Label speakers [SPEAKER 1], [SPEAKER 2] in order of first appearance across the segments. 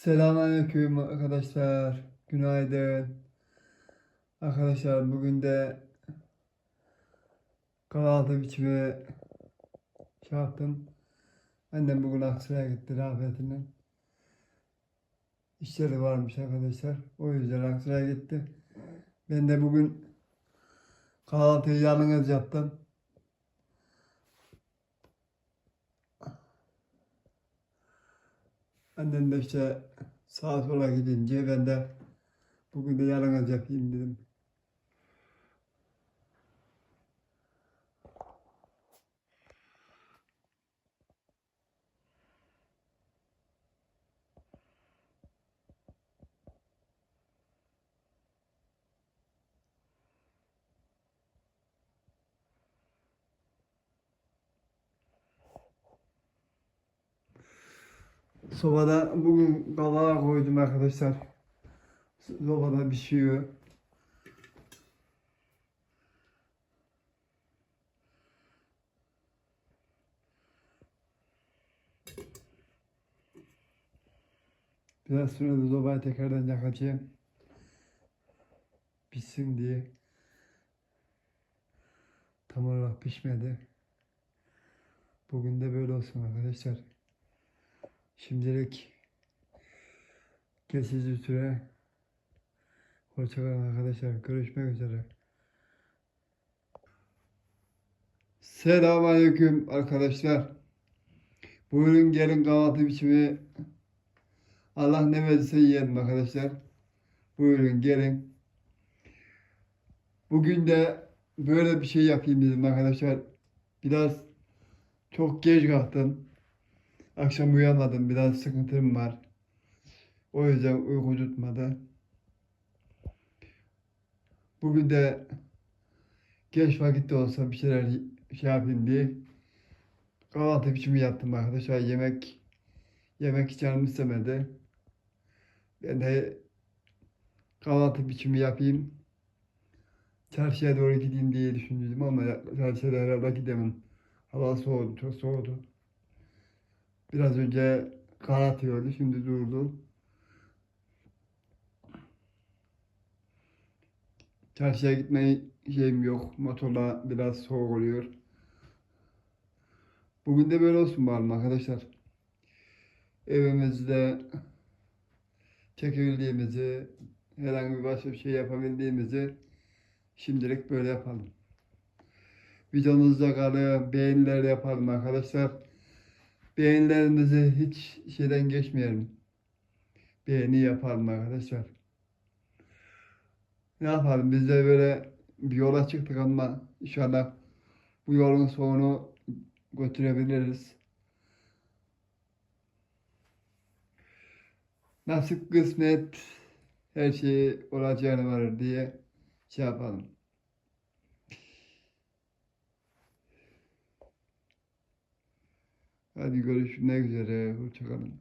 [SPEAKER 1] Selamünaleyküm arkadaşlar. Günaydın. Arkadaşlar bugün de kahvaltı biçimi şey yaptım. Annem bugün Aksaray'a gitti rahmetine. İşleri varmış arkadaşlar. O yüzden Aksaray'a gitti. Ben de bugün kahvaltıyı yalnız yaptım. Annem de işte sağa sola gidince ben de bugün de yalnız yapayım dedim. Sobada bugün kavağa koydum arkadaşlar. Sobada pişiyor. Biraz sonra da sobayı tekrardan yakacağım. Pişsin diye. Tam olarak pişmedi. Bugün de böyle olsun arkadaşlar. Şimdilik geçici süre. Hoşçakalın arkadaşlar. Görüşmek üzere. Selamünaleyküm arkadaşlar. Buyurun gelin kahvaltı biçimi. Allah ne verirse yiyelim arkadaşlar. Buyurun gelin. Bugün de böyle bir şey yapayım dedim arkadaşlar. Biraz çok geç kalktım. Akşam uyanmadım. Biraz sıkıntım var. O yüzden uyku tutmadı. Bugün de geç vakitte olsa bir şeyler şey yapayım diye kahvaltı biçimi yaptım arkadaşlar. Yemek yemek canım istemedi. Ben de kahvaltı biçimi yapayım. Çarşıya doğru gideyim diye düşündüm ama çarşıya herhalde gidemem. Hava soğudu, çok soğudu. Biraz önce kar atıyordu, şimdi durdu. Çarşıya gitmeye şeyim yok. Motorla biraz soğuk oluyor. Bugün de böyle olsun bakalım arkadaşlar. Evimizde çekebildiğimizi, herhangi bir başka bir şey yapabildiğimizi şimdilik böyle yapalım. Videomuzda kalın, beğeniler yapalım arkadaşlar. Beğenilerimizi hiç şeyden geçmeyelim. Beğeni yapalım arkadaşlar. Ne yapalım? Biz de böyle bir yola çıktık ama inşallah bu yolun sonunu götürebiliriz. Nasip kısmet her şey olacağını varır diye şey yapalım. Hadi görüşmek üzere. Hoşçakalın.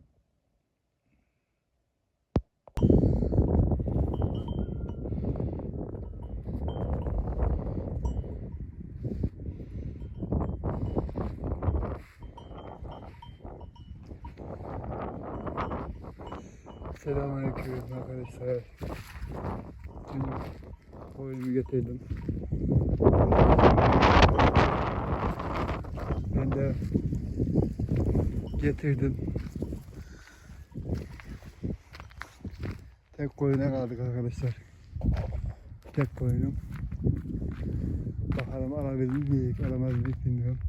[SPEAKER 1] Selamünaleyküm arkadaşlar. Dün oyunu getirdim. Ben de getirdim. Tek koyuna kaldık arkadaşlar. Tek koyunum. Bakalım alabilir miyik, alamaz mıyık bilmiyorum.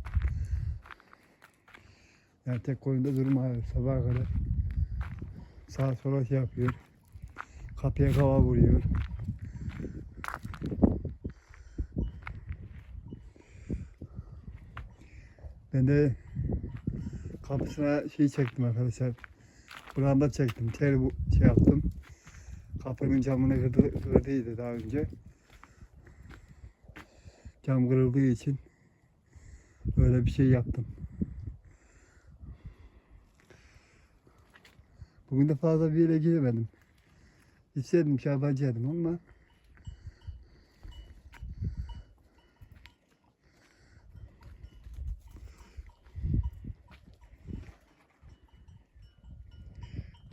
[SPEAKER 1] Yani tek koyunda durmuyor sabaha kadar. Sağa sola şey yapıyor. Kapıya kava vuruyor. Ben de kapısına şey çektim arkadaşlar. Branda çektim. Tel bu şey yaptım. Kapının camını kırdı, kırdıydı daha önce. Cam kırıldığı için böyle bir şey yaptım. Bugün de fazla bir yere gidemedim. İstedim şabancıydım ama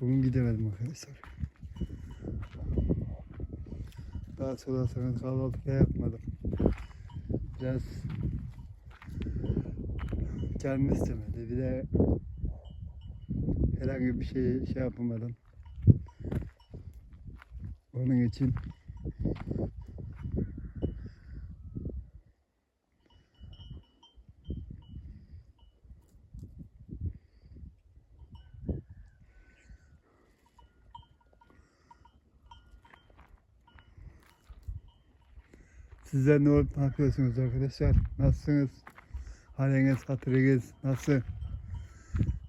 [SPEAKER 1] Bugün gidemedim arkadaşlar. Daha sorarsanız kahvaltı da yapmadım. Biraz canım istemedi. Bir de herhangi bir şey şey yapamadım. Onun için Sizler ne olup ne yapıyorsunuz arkadaşlar? Nasılsınız? Haliniz, hatırınız nasıl?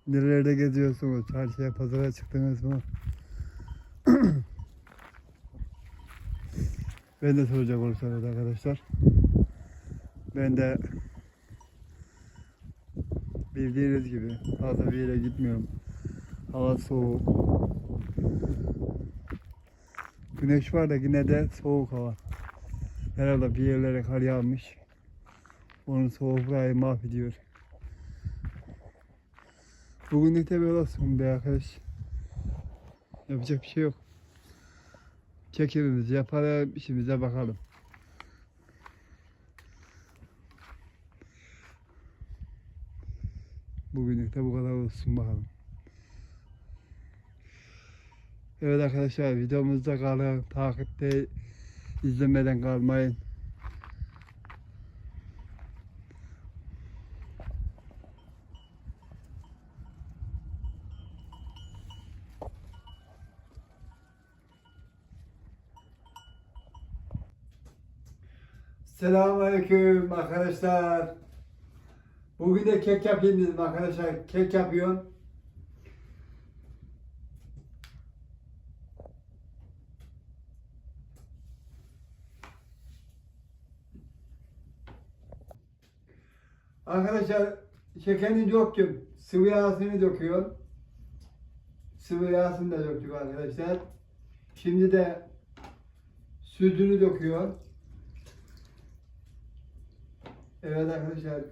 [SPEAKER 1] Nerelerde geziyorsunuz? Çarşıya, pazara çıktınız mı? ben de soracak olursanız arkadaşlar. Ben de bildiğiniz gibi fazla bir yere gitmiyorum. Hava soğuk. Güneş var da yine de soğuk hava. Herhalde bir yerlere kar yağmış. Onun soğukluğu mahvediyor. Bugünlük de olsun be arkadaş. Yapacak bir şey yok. Çekimimizi yapalım, işimize bakalım. Bugünlük de bu kadar olsun bakalım. Evet arkadaşlar videomuzda kalın. Takipte izlemeden kalmayın. Selamünaleyküm arkadaşlar. Bugün de kek yapayım dedim arkadaşlar. Kek yapıyorum. Arkadaşlar şekerini döktüm. Sıvı yağsını döküyorum. Sıvı yağsını da döktük arkadaşlar. Şimdi de sütünü döküyor. Evet arkadaşlar.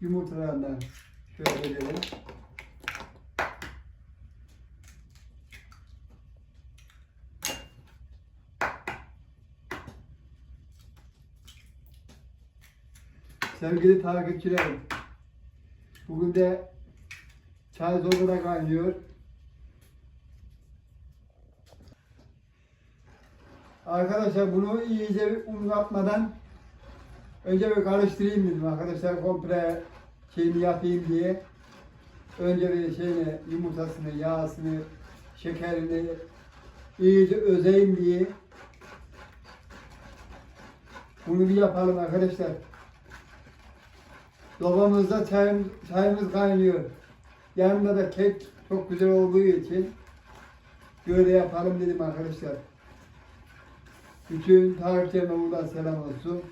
[SPEAKER 1] Yumurtalarından şöyle edelim. Sevgili takipçilerim. Bugün de çay zorunda kaynıyor. Arkadaşlar bunu iyice bir un önce bir karıştırayım dedim arkadaşlar komple şeyini yapayım diye. Önce bir şeyini yumurtasını, yağsını, şekerini iyice özeyim diye. Bunu bir yapalım arkadaşlar. Dolabımızda çayımız, çayımız kaynıyor. Yanında da kek çok güzel olduğu için böyle yapalım dedim arkadaşlar. Bütün takipçilerime buradan selam olsun.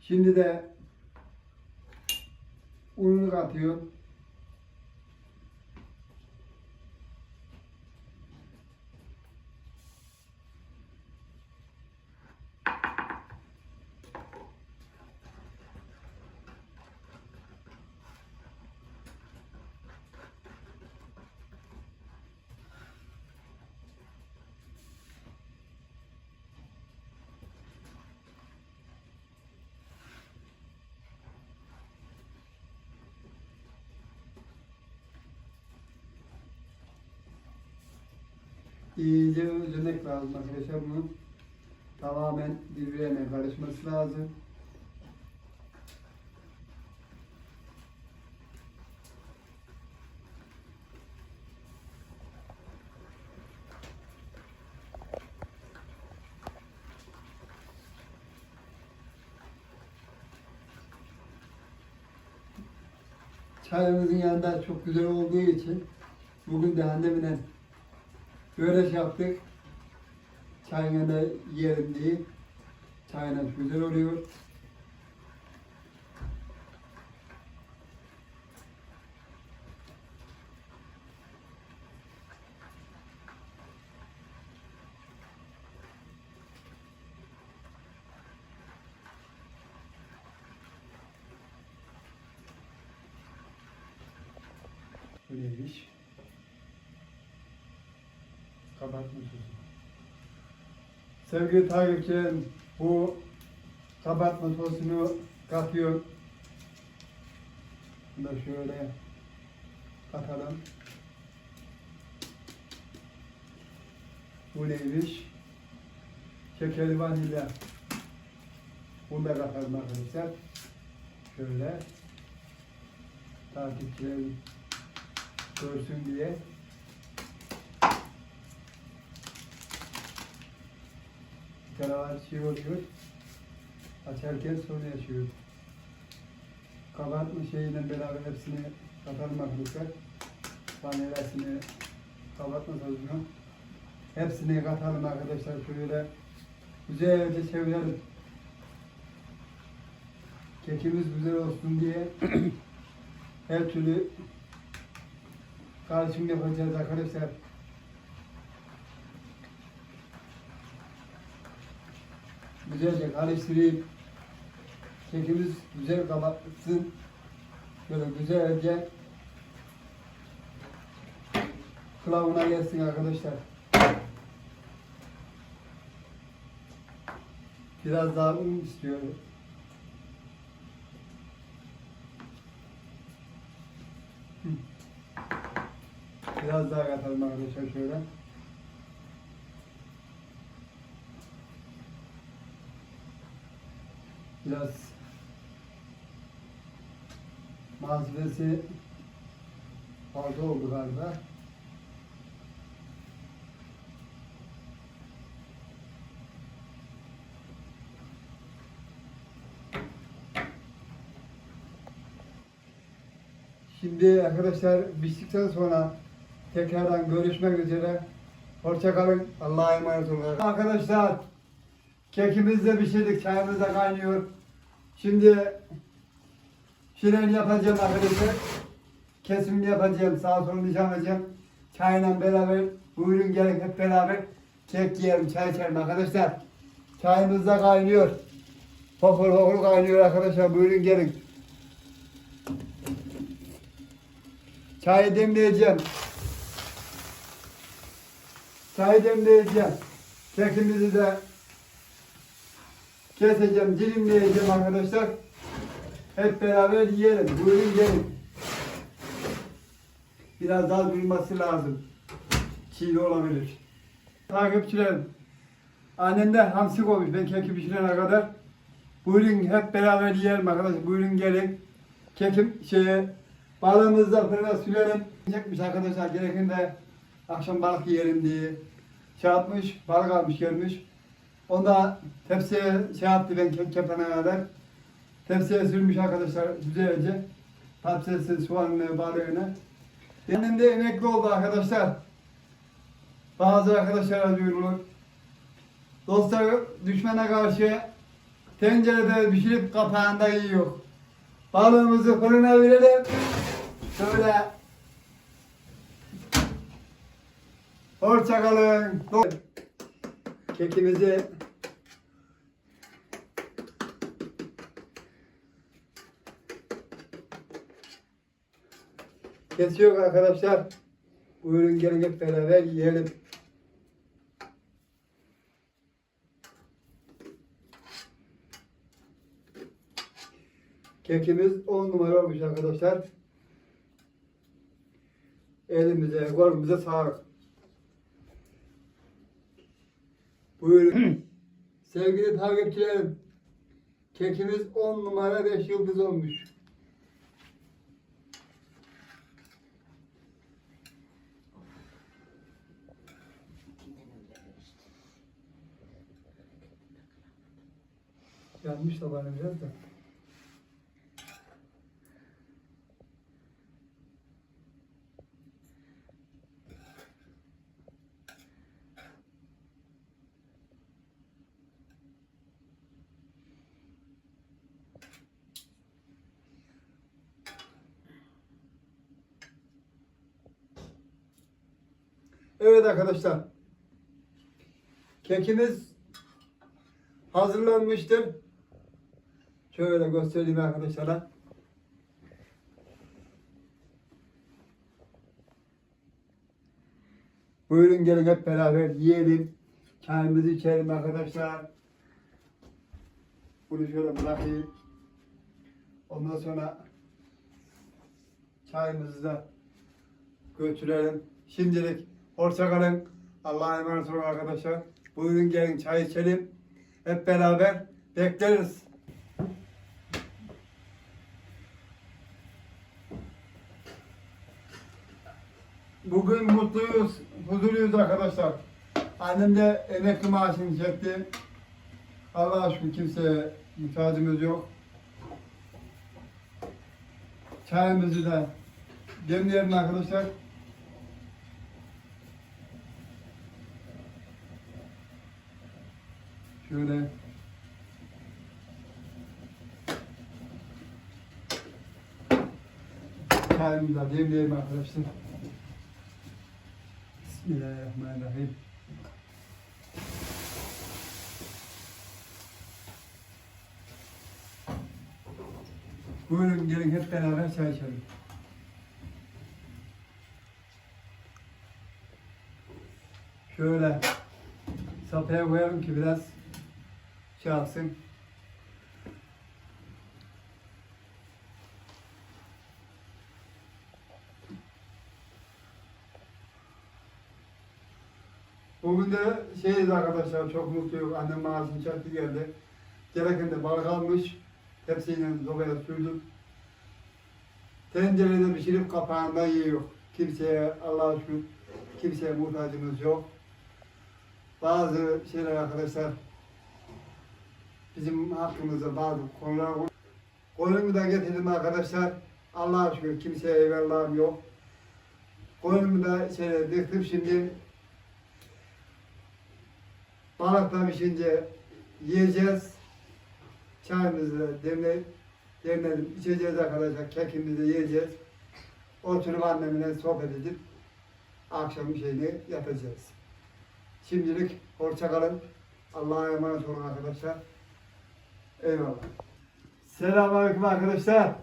[SPEAKER 1] Şimdi de ununu katıyorum. İyice özlemek lazım arkadaşlar bunun. Tamamen birbirine karışması lazım. Çayımızın yanında çok güzel olduğu için bugün de annemle böyle şey yaptık. Çayın yanında yiyelim diye. Çayına güzel oluyor. Bu sosu. Sevgili takipçilerim bu kabartma sosunu katıyorum. Bunu da şöyle katalım. Bu neymiş? Şekerli vanilya. Bunu da katalım arkadaşlar. Şöyle. Takipçilerim görsün diye. Tarafa şey oluyor. Açarken sorun yaşıyor. Kabartma şeyiyle beraber hepsini katalım arkadaşlar. Vanilyasını, kabartma sosunu. Hepsini katalım arkadaşlar. Şöyle güzelce çevirelim. Kekimiz güzel olsun diye her türlü karışım yapacağız arkadaşlar. Güzelce karıştırayım. Kekimiz güzel kabartsın. Böyle güzelce kılavuna gelsin arkadaşlar. Biraz daha un istiyorum. Biraz daha katalım arkadaşlar şöyle. Biraz malzemesi fazla oldu galiba. Şimdi arkadaşlar piştikten sonra tekrardan görüşmek üzere. Hoşça kalın. Allah'a emanet olun. Arkadaşlar kekimiz de pişirdik. Çayımız da kaynıyor. Şimdi şirin yapacağım arkadaşlar. Kesimini yapacağım. Sağa sola nişanlayacağım. Çayla beraber buyurun gelin hep beraber kek yiyelim, çay içelim arkadaşlar. Çayımız da kaynıyor. Fokur fokur kaynıyor arkadaşlar. Buyurun gelin. Çayı demleyeceğim. Çayı demleyeceğim. Kekimizi de keseceğim, dilimleyeceğim arkadaşlar. Hep beraber yiyelim. Buyurun gelin. Biraz daha duyması lazım. Çiğ de olabilir. Takipçilerim. Annem de hamsi koymuş ben keki pişirene kadar. Buyurun hep beraber yiyelim arkadaşlar. Buyurun gelin. Kekim şeye balığımızı da fırına sürelim. Çekmiş arkadaşlar gerekinde akşam balık yiyelim diye. Şey yapmış, balık almış gelmiş. Onda tepsiye şey yaptı ben kek yapana kadar. Tepsiye sürmüş arkadaşlar güzelce. Patatesi, soğanını, balığını. Benim de emekli oldu arkadaşlar. Bazı arkadaşlar diyorlar. Dostlar düşmana karşı tencerede pişirip kapağında yiyor. Balığımızı fırına verelim. Şöyle. Hoşça kalın. Kekimizi kesiyor arkadaşlar. Buyurun gelin hep beraber yiyelim. Kekimiz 10 numara olmuş arkadaşlar. Elimize, kolumuza sağlık. Buyurun. Sevgili takipçilerim, kekimiz 10 numara 5 yıldız olmuş. Yanmış da bana biraz da. Evet arkadaşlar. Kekimiz hazırlanmıştır. Şöyle göstereyim arkadaşlara. Buyurun gelin hep beraber yiyelim. Çayımızı içelim arkadaşlar. Bunu şöyle bırakayım. Ondan sonra çayımızı da götürelim. Şimdilik hoşça kalın. Allah'a emanet olun arkadaşlar. Buyurun gelin çay içelim. Hep beraber bekleriz. Bugün mutluyuz, huzurluyuz arkadaşlar. Annem de emekli maaşını çekti. Allah'a şükür kimseye muhtacımız yok. Çayımızı da demleyelim arkadaşlar. Şöyle çayımızı da demleyelim arkadaşlar. Bismillahirrahmanirrahim. Buyurun gelin hep beraber çay içelim. Şöyle sapaya koyalım ki biraz yapsın. Bugün de şeyiz arkadaşlar çok mutluyum. Annem maaşını çaktı geldi. Gereken de balık almış. Hepsini sobaya sürdük. Tencerede pişirip kapağında yiyor. Kimseye Allah'a şükür kimseye muhtacımız yok. Bazı şeyler arkadaşlar bizim hakkımızda bazı konular var. Konumu da getirdim arkadaşlar. Allah'a şükür kimseye eyvallahım yok. Konumu da şöyle diktim şimdi Balıkla pişince yiyeceğiz. Çayımızı da demle, demledim, içeceğiz arkadaşlar. Kekimizi yiyeceğiz. Oturup annemle sohbet edip akşam şeyini yapacağız. Şimdilik hoşça kalın. Allah'a emanet olun arkadaşlar. Eyvallah. Selamünaleyküm arkadaşlar.